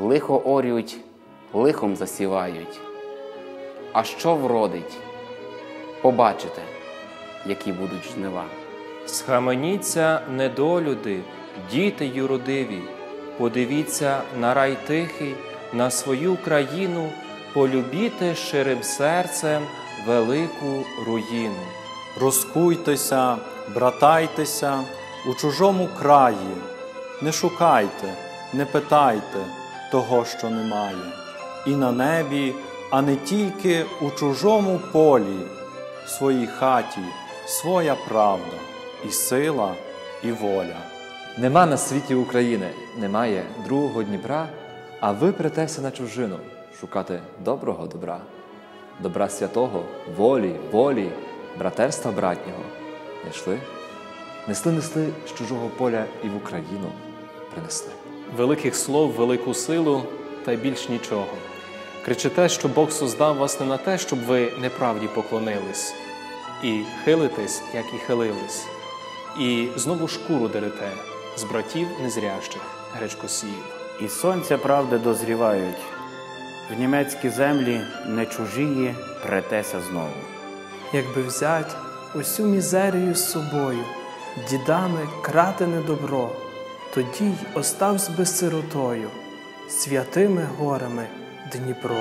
лихо орють, лихом засівають. А що вродить? Побачите, які будуть жнива. Схаменіться, недолюди, діти юродиві, подивіться на рай тихий, на свою країну, полюбіте щирим серцем велику руїну. Розкуйтеся, братайтеся у чужому краї, не шукайте, не питайте того, що немає, і на небі, а не тільки у чужому полі, в своїй хаті своя правда, і сила, і воля. Нема на світі України, немає другого Дніпра, а ви претеся на чужину шукати доброго добра, добра святого, волі, волі, братерства братнього. Не йшли, несли, несли з чужого поля і в Україну принесли. Великих слов, велику силу та більш нічого. Кричите, що Бог создав вас не на те, щоб ви неправді поклонились, і хилитесь, як і хилились, і знову шкуру дерете з братів незрящих, гречкосіїв. І сонця правди дозрівають, в німецькі землі не чужії претеся знову. якби взять усю мізерію з собою, дідами кратене добро, тоді й оставсь би сиротою, святими горами Дніпро.